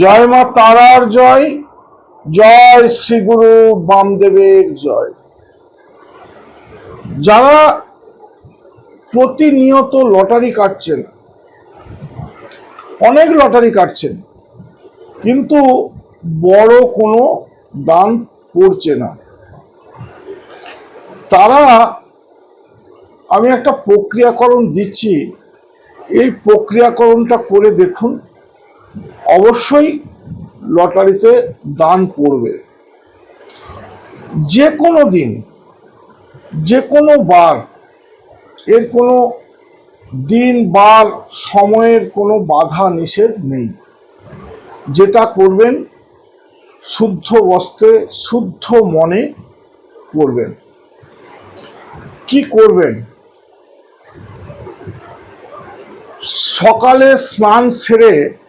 জয় মা তারার জয় জয় শ্রী গুরু বামদেবের জয়। যারা প্রতিনিয়ত লটারি কাটছেন, অনেক লটারি কাটছেন, কিন্তু বড় কোনো দান পড়ছে না। তারা, আমি একটা প্রক্রিয়াকরণ দিচ্ছি, এই প্রক্রিয়াকরণটা করে দেখুন। অবশ্যই লটারিতে দান পড়বে। যে কোনো দিন, যে কোনো বার, এর কোনো দিন, বার, সময়ের কোনো বাধা, নিষেধ নেই। যেটা করবেন, শুদ্ধ বস্ত্রে শুদ্ধ মনে করবেন। কি করবেন? সকালে স্নান সেরে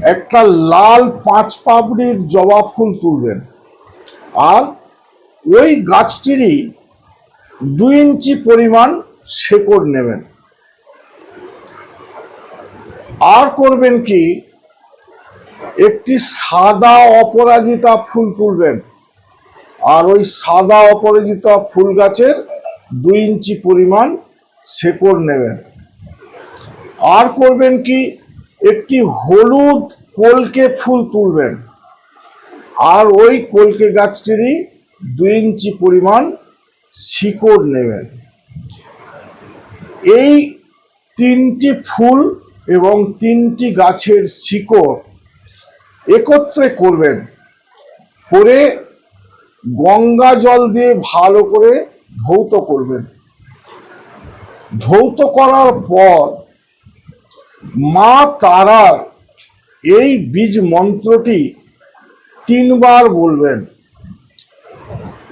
একটা লাল পাঁচ পাপড়ির জবা ফুল তুলবেন। আর ওই গাছটিরই দুই ইঞ্চি পরিমাণ শেকড় নেবেন। আর করবেন কি? একটি সাদা অপরাজিতা ফুল তুলবেন। আর ওই সাদা অপরাজিতা ফুল গাছের দুই ইঞ্চি পরিমাণ শেকড় নেবেন। আর করবেন কি? একটি হলুদ কলকে ফুল তুলবেন। আর ওই কলকে গাছটিরই দুই ইঞ্চি পরিমাণ শিকড় নেবেন। এই তিনটি ফুল এবং তিনটি গাছের শিকড় একত্রে করবেন। করে গঙ্গা জল দিয়ে ভালো করে ধৌত করবেন। ধৌত করার পর মা তারার এই বীজ মন্ত্রটি তিনবার বলবেন।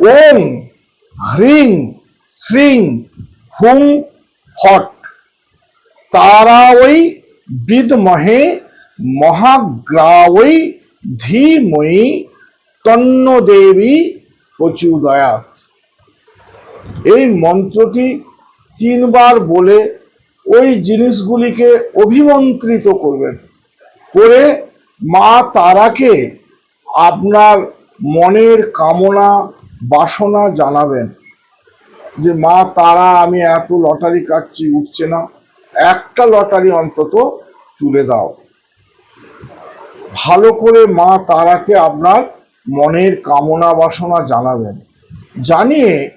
ওম হ্রিং শ্রিং হুং ফট। তারাওই বিদমহে মহাগ্রাওই ধীময়ী তন্ন দেবী প্রচুদয়া এই মন্ত্রটি তিনবার বলে ওই জিনিসগুলিকে অভিমন্ত্রিত করবেন। করে মা তারাকে আপনার মনের কামনা, বাসনা জানাবেন যে, মা তারা, আমি এত লটারি কাটছি, উঠছে না। একটা লটারি অন্তত তুলে দাও। ভালো করে মা তারাকে আপনার মনের কামনা, বাসনা জানাবেন। জানিয়ে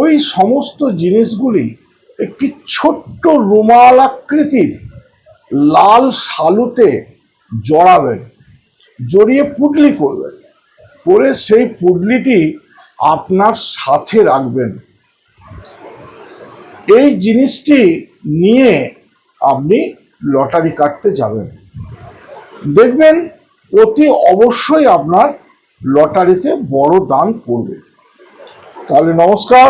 ওই সমস্ত জিনিসগুলি একটি ছোট্ট রুমাল আকৃতির লাল শালুতে জড়াবেন, জড়িয়ে পুটলি করবেন। করে সেই পুটলিটি আপনার সাথে রাখবেন। এই জিনিসটি নিয়ে আপনি লটারি কাটতে যাবেন। দেখবেন অতি অবশ্যই আপনার লটারিতে বড় দান পড়বে তাহলে নমস্কার,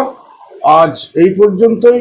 আজ এই পর্যন্তই।